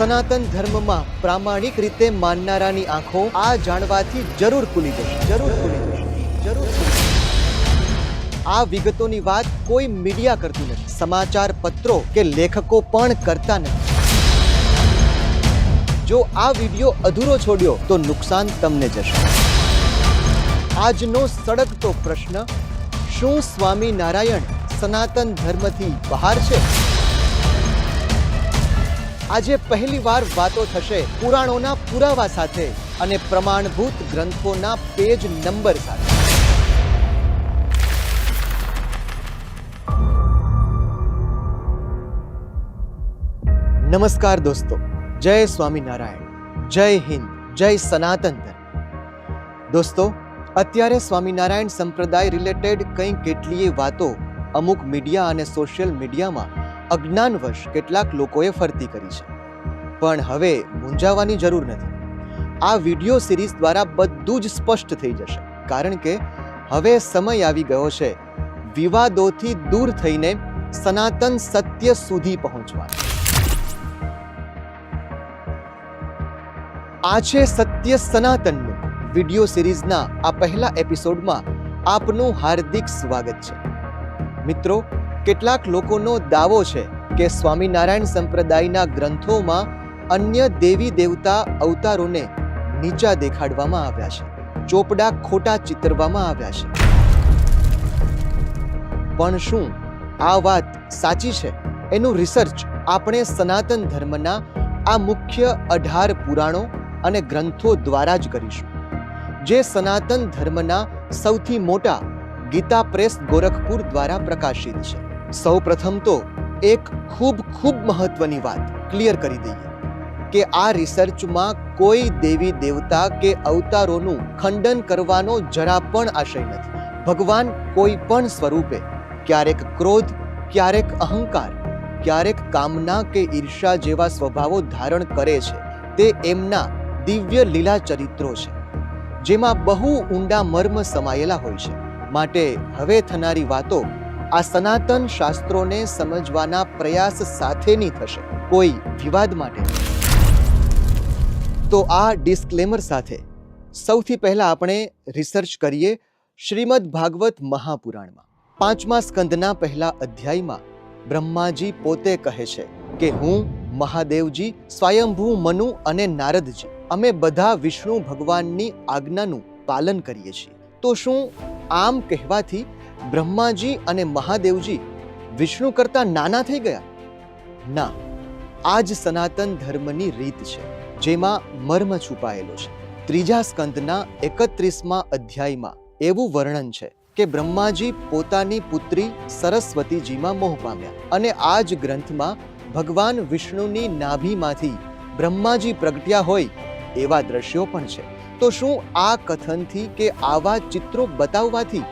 સનાતન ધર્મમાં પ્રામાણિક રીતે માનનારાની આંખો આ જાણવાથી જરૂર ખુલી જશે. જરૂર ખુલી જશે. જરૂર આ વિગતોની વાત કોઈ મીડિયા કરતું નથી. સમાચાર પત્રો કે લેખકો પણ કરતા નથી. જો આ વીડિયો અધૂરો છોડ્યો તો નુકસાન તમને જશે. આજનો સળગતો પ્રશ્ન, શું સ્વામી નારાયણ સનાતન ધર્મથી બહાર છે? આજે પહેલીવાર વાતો થશે પુરાણોના પુરાવા સાથે અને પ્રમાણભૂત ગ્રંથોના પેજ નંબર સાથે. નમસ્કાર દોસ્તો, જય સ્વામિનારાયણ, જય હિન્દ, જય સનાતન દોસ્તો, અત્યારે સ્વામિનારાયણ સંપ્રદાય રિલેટેડ કંઈ કેટલીય વાતો અમુક મીડિયા અને સોશિયલ મીડિયામાં અજ્ઞાનવશ કેટલાક લોકોએ ફરતી કરી છે. પણ હવે મૂંઝાવાની જરૂર નથી. આ વિડિયો સિરીઝ દ્વારા બધું જ સ્પષ્ટ થઈ જશે. કારણ કે હવે સમય આવી ગયો છે વિવાદોથી દૂર થઈને સનાતન સત્ય સુધી પહોંચવાનો. આ છે સત્ય સનાતનનું વિડિયો સિરીઝના આ પહેલા એપિસોડમાં આપનું હાર્દિક સ્વાગત છે. મિત્રો કેટલાક લોકોનો દાવો છે કે સ્વામિનારાયણ સંપ્રદાયના ગ્રંથોમાં અન્ય દેવી દેવતા અવતારોને નીચા દેખાડવામાં આવ્યા છે, ચોપડા ખોટા ચિતરવામાં આવ્યા છે. પણ શું આ વાત સાચી છે? એનું રિસર્ચ આપણે સનાતન ધર્મના આ મુખ્ય અઢાર પુરાણો અને ગ્રંથો દ્વારા જ કરીશું. જે સનાતન ધર્મના સૌથી મોટા ગીતા પ્રેસ ગોરખપુર દ્વારા પ્રકાશિત છે. સૌ પ્રથમ તો એક ખૂબ ખૂબ મહત્વની વાત ક્લિયર કરી દઈએ કે આ રિસર્ચમાં કોઈ દેવી દેવતા કે અવતારોનું ખંડન કરવાનો જરા પણ આશય નથી. ભગવાન કોઈ પણ સ્વરૂપે ક્યારેક ક્રોધ, ક્યારેક અહંકાર, ક્યારેક કામના કે ઈર્ષા જેવા સ્વભાવો ધારણ કરે છે, તે એમના દિવ્ય લીલા ચરિત્રો છે, જેમાં બહુ ઊંડા મર્મ સમાયેલા હોય છે. માટે હવે થનારી વાતો આ સનાતન શાસ્ત્રોને સમજવાના પ્રયાસ સાથેની થશે. કોઈ વિવાદ માટે. તો આ ડિસ્ક્લેમર સાથે સૌથી પહેલા આપણે રિસર્ચ કરીએ શ્રીમદ ભાગવત મહાપુરાણમાં. પાંચમા સ્કંદના પહેલા અધ્યાયમાં બ્રહ્માજી પોતે કહે છે કે હું, મહાદેવજી, સ્વયંભૂ મનુ અને નારદજી, અમે બધા વિષ્ણુ ભગવાનની આજ્ઞાનું પાલન કરીએ છીએ. તો શું આમ કહેવાથી બ્રહ્માજી અને મહાદેવજી વિષ્ણુ કરતા નાના થઈ ગયા. ના, આ જ સનાતન ધર્મની રીત છે, જેમાં મર્મ છુપાયેલો છે. ત્રીજા સ્કંદના એકત્રીસમાં અધ્યાયમાં એવું વર્ણન છે કે બ્રહ્માજી પોતાની પુત્રી સરસ્વતીજીમાં મોહ પામ્યા અને આ જ ગ્રંથમાં ભગવાન વિષ્ણુની નાભીમાંથી બ્રહ્માજી પ્રગટ્યા હોય એવા દ્રશ્યો પણ છે. તો શું આ કથનથી કે આવા ચિત્રો બતાવવાથી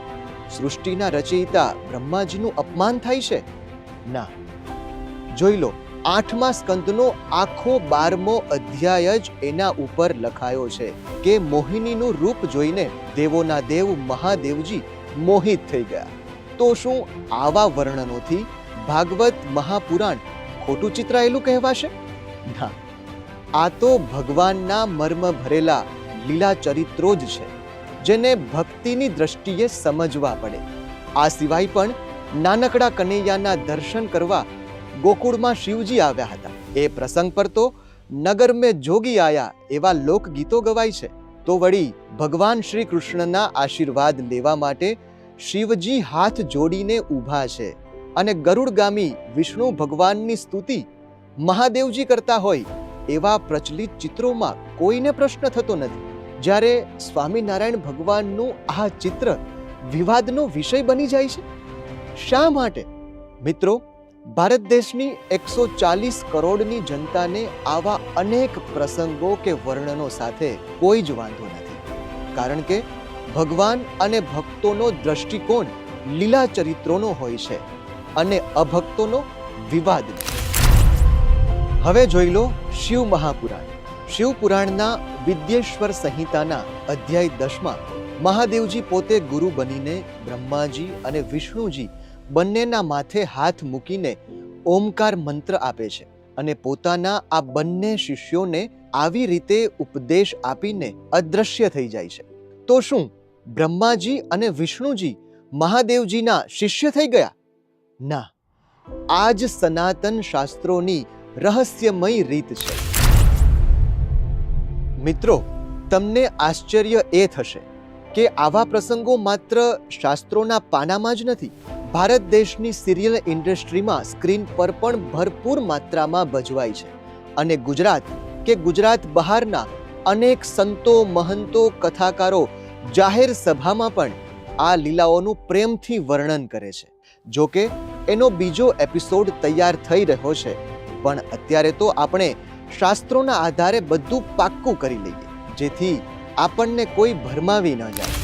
સૃષ્ટિના રચયિતા બ્રહ્માજીનું અપમાન થાય છે? ના. જોઈ લો, આઠમા સ્કંદનો આખો બારમો અધ્યાય જ એના ઉપર લખાયો છે કે મોહિનીનું રૂપ જોઈને દેવોના દેવ મહાદેવજી મોહિત થઈ ગયા. તો શું આવા વર્ણનોથી ભાગવત મહાપુરાણ ખોટું ચિતરાયેલું કહેવાશે? ના. આ તો ભગવાનના મર્મ ભરેલા લીલા ચરિત્રો જ છે. જેને ભક્તિની દ્રષ્ટિએ સમજવા પડે. આ સિવાય પણ નાનકડા કનૈયાના દર્શન કરવા ગોકુળમાં શિવજી આવ્યા હતા. એ પ્રસંગ પર તો નગર મેં જોગી આયા એવા લોકગીતો ગવાય છે. તો વળી ભગવાન શ્રી કૃષ્ણના આશીર્વાદ લેવા માટે શિવજી હાથ જોડીને ઊભા છે અને ગરુડગામી વિષ્ણુ ભગવાનની સ્તુતિ મહાદેવજી કરતા હોય એવા પ્રચલિત ચિત્રોમાં કોઈને પ્રશ્ન થતો નથી. જ્યારે સ્વામિનારાયણ ભગવાનનું આ ચિત્ર વિવાદનો વિષય બની જાય છે? શા માટે? મિત્રો, ભારત દેશની એકસો ચાલીસ કરોડની જનતાને આવા અનેક પ્રસંગો કે વર્ણનો સાથે કોઈ જ વાંધો નથી. કારણ કે ભગવાન અને ભક્તોનો દ્રષ્ટિકોણ લીલા ચરિત્રોનો હોય છે અને અભક્તોનો વિવાદ હવે જોઈ લો શિવ મહાપુરાણ. શિવ પુરાણના વિદ્યેશ્વર સંહિતાના અધ્યાય દસમાં મહાદેવજી પોતે ગુરુ બનીને બ્રહ્માજી અને વિષ્ણુજી બંનેના માથે હાથ મૂકીને ઓમકાર મંત્ર આપે છે અને પોતાના આ બંને શિષ્યોને આવી રીતે ઉપદેશ આપીને અદૃશ્ય થઈ જાય છે. તો શું બ્રહ્માજી અને વિષ્ણુજી મહાદેવજીના શિષ્ય થઈ ગયા? ના. આ જ સનાતન શાસ્ત્રોની રહસ્યમય રીત છે. મિત્રો, તમને આશ્ચર્ય એ થશે કે આવા પ્રસંગો માત્ર શાસ્ત્રોના પાનામાં જ નથી, ભારત દેશની સિરિયલ ઇન્ડસ્ટ્રીમાં સ્ક્રીન પર પણ ભરપૂર માત્રામાં ભજવાય છે. અને ગુજરાત, કે ગુજરાત બહારના અનેક સંતો, મહંતો, કથાકારો જાહેર સભામાં પણ આ લીલાઓનું પ્રેમથી વર્ણન કરે છે. જો કે એનો બીજો એપિસોડ તૈયાર થઈ રહ્યો છે, પણ અત્યારે તો આપણે શાસ્ત્રોના આધારે બધું પાક્કું કરી લઈએ, જેથી આપણને કોઈ ભરમાવી ન જાય.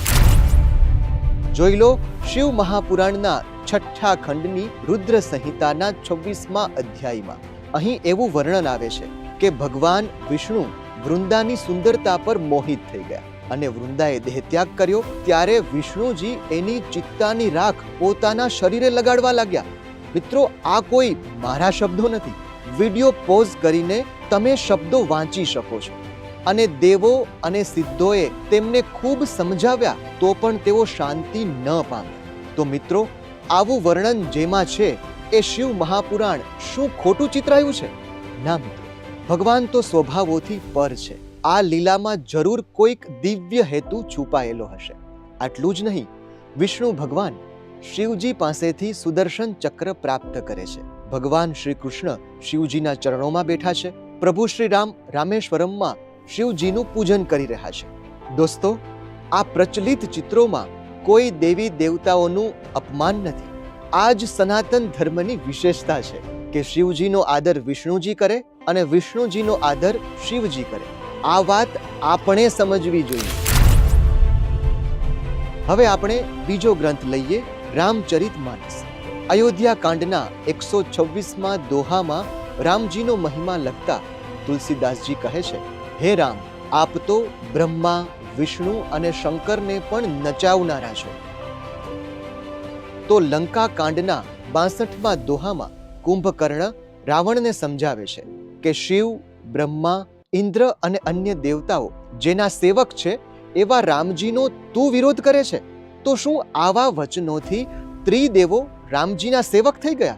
જોઈ લો, શિવ મહાપુરાણના છઠ્ઠા ખંડની રુદ્ર સંહિતાના છવ્વીસમાં અધ્યાયમાં. અહીં એવું વર્ણન આવે છે કે ભગવાન વિષ્ણુ વૃંદાની સુંદરતા પર મોહિત થઈ ગયા અને વૃંદાએ દેહત્યાગ કર્યો, ત્યારે વિષ્ણુજી એની ચિત્તાની રાખ પોતાના શરીરે લગાડવા લાગ્યા. મિત્રો, આ કોઈ મારા શબ્દો નથી. વિડિયો પોઝ કરીને તમે શબ્દો વાંચી શકો છો. અને દેવો અને સિદ્ધોએ તેમને ખૂબ સમજાવ્યા તો પણ તેઓ શાંતિ ન પામ્યા. તો મિત્રો, આવું વર્ણન જેમાં છે એ શિવ મહાપુરાણ શું ખોટું ચિતરાયું છે? ના મિત્રો, ભગવાન તો સ્વભાવોથી પર છે. આ લીલામાં જરૂર કોઈક દિવ્ય હેતુ છુપાયેલો હશે. આટલું જ નહીં, વિષ્ણુ ભગવાન શિવજી પાસેથી સુદર્શન ચક્ર પ્રાપ્ત કરે છે. ભગવાન શ્રી કૃષ્ણ શિવજીના ચરણોમાં બેઠા છે. પ્રભુ શ્રી રામ રામેશ્વરમમાં શિવજીનું પૂજન કરી રહ્યા છે. દોસ્તો, આ પ્રચલિત ચિત્રોમાં કોઈ દેવી દેવતાઓનું અપમાન નથી. આ જ સનાતન ધર્મની વિશેષતા છે કે શિવજીનો આદર વિષ્ણુજી કરે અને વિષ્ણુજીનો આદર શિવજી કરે. આ વાત આપણે સમજવી જોઈએ. હવે આપણે બીજો ગ્રંથ લઈએ, રામચરિત માનસ. અયોધ્યા કાંડના એકસો છવ્વીસમાં દોહામાં રામજીનો મહિમા લખતા તુલસીદાસજી કહે છે, હે રામ, આપ તો બ્રહ્મા, વિષ્ણુ અને શંકરને પણ નચાવનારા છો. તો લંકા કાંડના બાસઠમાં દોહામાં કુંભકર્ણ રાવણને સમજાવે છે કે શિવ, બ્રહ્મા, ઇન્દ્ર અને અન્ય દેવતાઓ જેના સેવક છે, એવા રામજીનો તું વિરોધ કરે છે? તો શું આવા વચનોથી ત્રિદેવો રામજીના સેવક થઈ ગયા?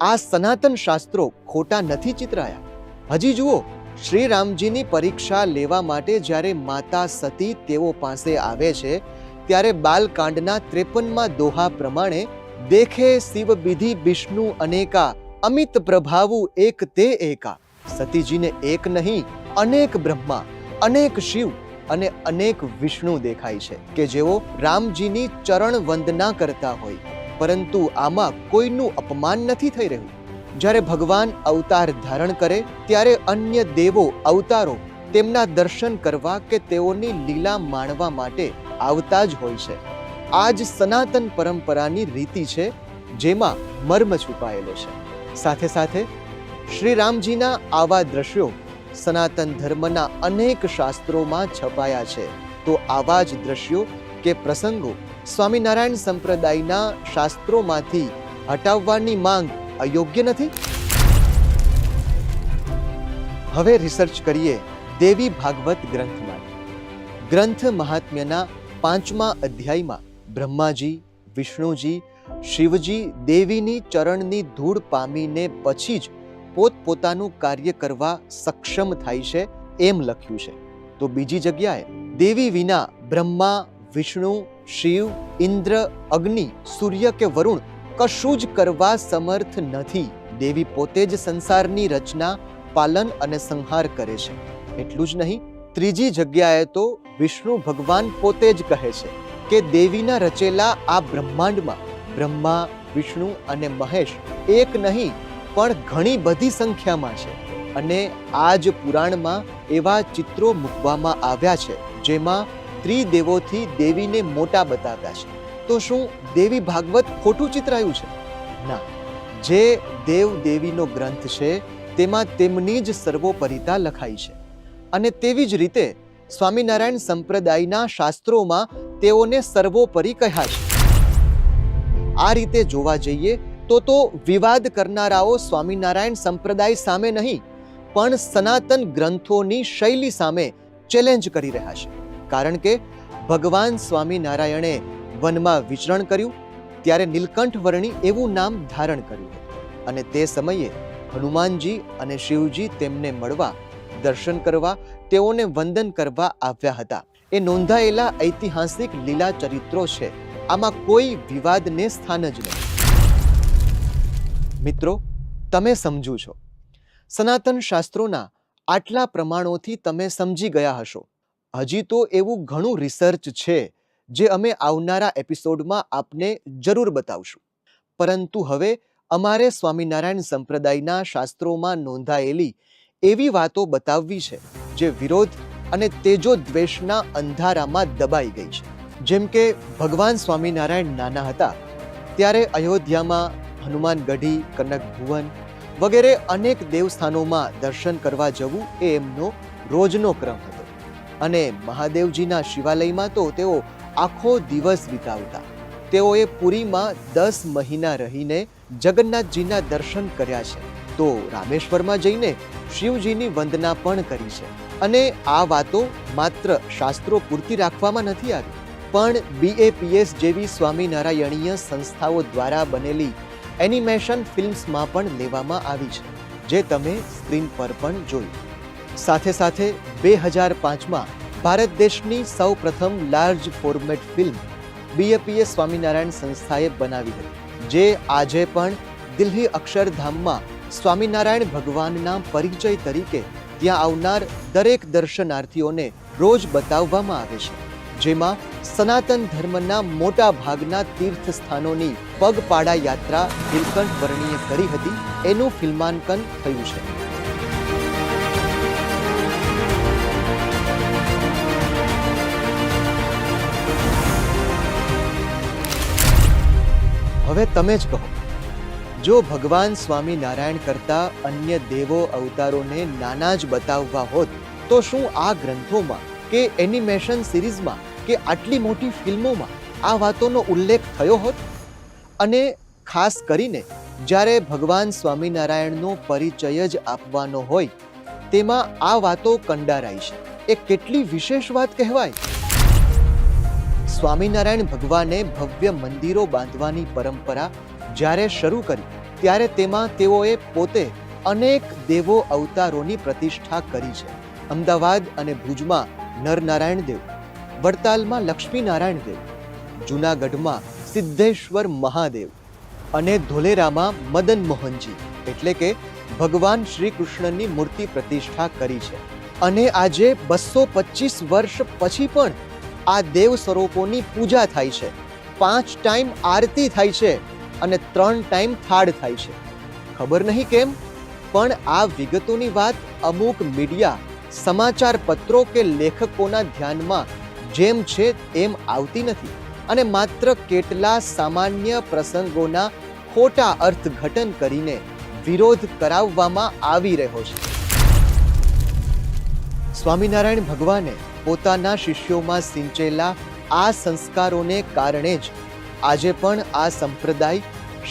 આ સનાતન શાસ્ત્રો ખોટા નથી ચિતરાયા. હજી જુઓ શ્રી રામજીની પરીક્ષા લેવા માટે જ્યારે માતા સતી તેઓ પાસે આવે છે, ત્યારે બાલકાંડના ત્રેપનમાં દોહા પ્રમાણે, દેખે શિવ વિધિ વિષ્ણુ અનેકા, અમિત પ્રભાવુ એક તે એકા. સતીજીને એક નહીં, અનેક બ્રહ્મા, અનેક શિવ અને અનેક વિષ્ણુ દેખાય છે, કે જેઓ રામજીની ચરણ વંદના કરતા હોય. પરંતુ આમાં કોઈનું અપમાન નથી થઈ રહ્યું. જ્યારે ભગવાન અવતાર ધારણ કરે, ત્યારે અન્ય દેવો અવતારો તેમના દર્શન કરવા કે તેઓની લીલા માણવા માટે આવતા જ હોય છે. આ જ સનાતન પરંપરાની રીતિ છે, જેમાં મર્મ છુપાયેલો છે. સાથે સાથે શ્રી રામજીના આવા દ્રશ્યો સનાતન ધર્મના અનેક શાસ્ત્રોમાં છપાયા છે. તો આવા જ દ્રશ્યો કે પ્રસંગો સ્વામિનારાયણ સંપ્રદાયના શાસ્ત્રોમાંથી હટાવવાની માંગ અયોગ્ય નથી? હવે રિસર્ચ કરીએ દેવી ભાગવત ગ્રંથમાં. ગ્રંથ મહાત્મ્યના પાંચમા અધ્યાયમાં બ્રહ્માજી, વિષ્ણુજી, શિવજી દેવીની ચરણની ધૂળ પામીને પછી જ પોતપોતાનું કાર્ય કરવા સક્ષમ થાય છે એમ લખ્યું છે. તો બીજી જગ્યાએ દેવી વિના બ્રહ્મા, વિષ્ણુ શિવ, ઇન્દ્ર, અગ્નિ, સૂર્ય કે વરુણ કશું જ કરવા સમર્થ નથી. દેવી પોતે જ સંસારની રચના, પાલન અને સંહાર કરે છે. એટલું જ નહીં, ત્રીજી જગ્યાએ તો વિષ્ણુ ભગવાન પોતે જ કહે છે કે દેવીના રચેલા આ બ્રહ્માંડમાં બ્રહ્મા, વિષ્ણુ અને મહેશ એક નહીં, પણ ઘણી બધી સંખ્યામાં છે. અને આ જ પુરાણમાં એવા ચિત્રો મૂકવામાં આવ્યા છે, જેમાં ત્રિદેવોથી દેવીને મોટા બતાવ્યા છે. તો શું દેવી ભાગવત ખોટું ચિતરાયું છે? ના. જે દેવ દેવીનો ગ્રંથ છે, તેમાં તેમની જ સર્વોપરિતા લખાઈ છે. અને તેવી જ રીતે સ્વામિનારાયણ સંપ્રદાયના શાસ્ત્રોમાં તેઓને સર્વોપરી કહ્યા છે. આ રીતે જોવા જઈએ તો તો વિવાદ કરનારાઓ સ્વામિનારાયણ સંપ્રદાય સામે નહીં, પણ સનાતન ગ્રંથોની શૈલી સામે ચેલેન્જ કરી રહ્યા છે. કારણ કે ભગવાન સ્વામિનારાયણે વનમાં વિચરણ કર્યું, ત્યારે નીલકંઠ વર્ણી એવું નામ ધારણ કર્યું અને તે સમયે હનુમાનજી અને શિવજી તેમને મળવા, દર્શન કરવા, તેઓને વંદન કરવા આવ્યા હતા. એ નોંધાયેલા ઐતિહાસિક લીલા ચરિત્રો છે. આમાં કોઈ વિવાદને સ્થાન જ નથી. મિત્રો, તમે સમજુ છો. સનાતન શાસ્ત્રોના આટલા પ્રમાણોથી તમે સમજી ગયા હશો. હજી તો એવું ઘણું રિસર્ચ છે જે અમે આવનારા એપિસોડમાં આપને જરૂર બતાવશું. પરંતુ હવે અમારે સ્વામિનારાયણ સંપ્રદાયના શાસ્ત્રોમાં નોંધાયેલી એવી વાતો બતાવવી છે જે વિરોધ અને તેજો દ્વેષના અંધારામાં દબાઈ ગઈ છે. જેમ કે ભગવાન સ્વામિનારાયણ નાના હતા, ત્યારે અયોધ્યામાં હનુમાન ગઢી, કનક ભુવન વગેરે અનેક દેવસ્થાનોમાં દર્શન કરવા જવું એ એમનો રોજનો ક્રમ હતો. અને મહાદેવજીના શિવાલયમાં તો તેઓ આખો દિવસ વિતાવતા. તેઓએ પુરીમાં દસ મહિના રહીને જગન્નાથજીના દર્શન કર્યા છે. તો રામેશ્વરમાં જઈને શિવજીની વંદના પણ કરી છે. અને આ વાતો માત્ર શાસ્ત્રો પૂરતી રાખવામાં નથી આવી, પણ બીએપીએસ જેવી સ્વામિનારાયણીય સંસ્થાઓ દ્વારા બનેલી એનિમેશન ફિલ્મ્સમાં પણ લેવામાં આવી છે, જે તમે સ્ક્રીન પર પણ જોયું સાથે સાથે બે હજાર પાંચમાં ભારત દેશની સૌ પ્રથમ large format film BAPS Swaminarayan સંસ્થાએ બનાવી હતી, જે આજે પણ દિલ્હી અક્ષરધામમાં સ્વામિનારાયણ ભગવાનના પરિચય તરીકે ત્યાં આવનાર દરેક દર્શનાર્થીઓને રોજ બતાવવામાં આવે છે. જેમાં સનાતન ધર્મના મોટા ભાગના તીર્થ સ્થાનોની પગપાળા યાત્રા નીલકંઠ વર્ણીએ કરી હતી, એનું ફિલ્માંકન થયું છે. હવે તમે જ કહો, જો ભગવાન સ્વામિનારાયણ કરતા અન્ય દેવો અવતારોને નાના જ બતાવવા હોત, તો શું આ ગ્રંથોમાં કે એનિમેશન સિરીઝમાં કે આટલી મોટી ફિલ્મોમાં આ વાતોનો ઉલ્લેખ થયો હોત? અને ખાસ કરીને, જ્યારે ભગવાન સ્વામિનારાયણનો પરિચય જ આપવાનો હોય, તેમાં આ વાતો કંડારાઈ છે. એ કેટલી વિશેષ વાત કહેવાય? સ્વામિનારાયણ ભગવાને ભવ્ય મંદિરો બાંધવાની પરંપરા જ્યારે શરૂ કરી, ત્યારે તેમાં તેઓએ પોતે અનેક દેવો અવતારોની પ્રતિષ્ઠા કરી છે. અમદાવાદ અને ભુજમાં નરનારાયણ દેવ, વડતાલમાં લક્ષ્મીનારાયણ દેવ, જૂનાગઢમાં સિદ્ધેશ્વર મહાદેવ અને ધોલેરામાં મદન મોહનજી, એટલે કે ભગવાન શ્રી કૃષ્ણની મૂર્તિ પ્રતિષ્ઠા કરી છે. અને આજે બસો પચીસ વર્ષ પછી પણ આ દેવ સ્વરૂપોની પૂજા થાય છે. પાંચ ટાઈમ આરતી થાય છે અને ત્રણ ટાઈમ થાળ થાય છે. ખબર નહીં કેમ? પણ આ વિગતોની વાત અમુક મીડિયા, સમાચાર પત્રો કે લેખકોના ધ્યાનમાં જેમ છે તેમ આવતી નથી અને માત્ર કેટલા સામાન્ય પ્રસંગોના ખોટા અર્થઘટન કરીને વિરોધ કરાવવામાં આવી રહ્યો છે. સ્વામિનારાયણ ભગવાને પોતાના શિષ્યોમાં સિંચેલા આ સંસ્કારોને કારણે જ આજે પણ આ સંપ્રદાય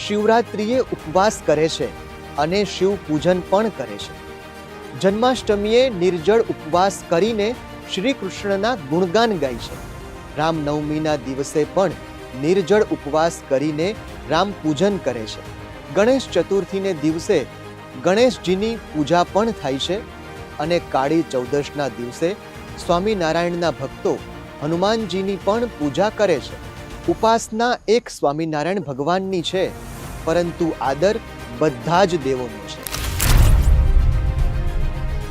શિવરાત્રિએ ઉપવાસ કરે છે અને શિવ પૂજન પણ કરે છે. જન્માષ્ટમીએ નિર્જળ ઉપવાસ કરીને શ્રી કૃષ્ણના ગુણગાન ગાય છે. રામનવમીના દિવસે પણ નિર્જળ ઉપવાસ કરીને રામ પૂજન કરે છે. ગણેશ ચતુર્થીને દિવસે ગણેશજીની પૂજા પણ થાય છે અને કાળી ચૌદશના દિવસે સ્વામિનારાયણના ભક્તો હનુમાનજીની પણ પૂજા કરે છે. ઉપાસના એક સ્વામિનારાયણ ભગવાનની છે, પરંતુ આદર બધા જ દેવોનો છે.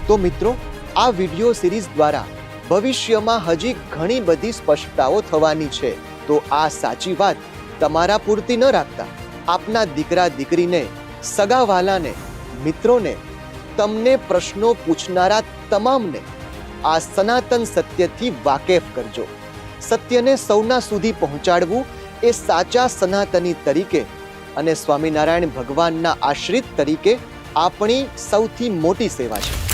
તો મિત્રો, આ વિડિયો સિરીઝ દ્વારા ભવિષ્યમાં હજી ઘણી બધી સ્પષ્ટતાઓ થવાની છે. તો આ સાચી વાત તમારા પૂરતી ન રાખતા. આપના દીકરા દીકરીને સગાવાલાને મિત્રોને, તમને પ્રશ્નો પૂછનારા તમામને આ સનાતન સત્યથી વાકેફ કરજો. સત્યને સૌના સુધી પહોંચાડવું એ સાચા સનાતની તરીકે અને સ્વામિનારાયણ ભગવાનના આશ્રિત તરીકે આપણી સૌથી મોટી સેવા છે.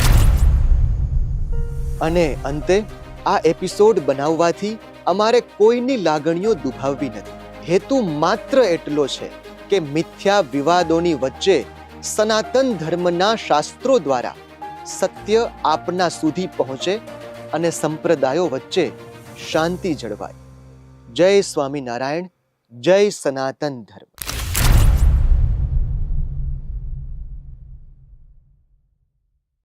અને અંતે, આ એપિસોડ બનાવવાથી અમારે કોઈની લાગણીઓ દુભાવવી નથી. હેતુ માત્ર એટલો છે કે મિથ્યા વિવાદોની વચ્ચે સનાતન ધર્મના શાસ્ત્રો દ્વારા સત્ય આપના સુધી પહોંચે અને સંપ્રદાયો વચ્ચે શાંતિ જળવાય. જય સ્વામિનારાયણ જય સનાતન ધર્મ.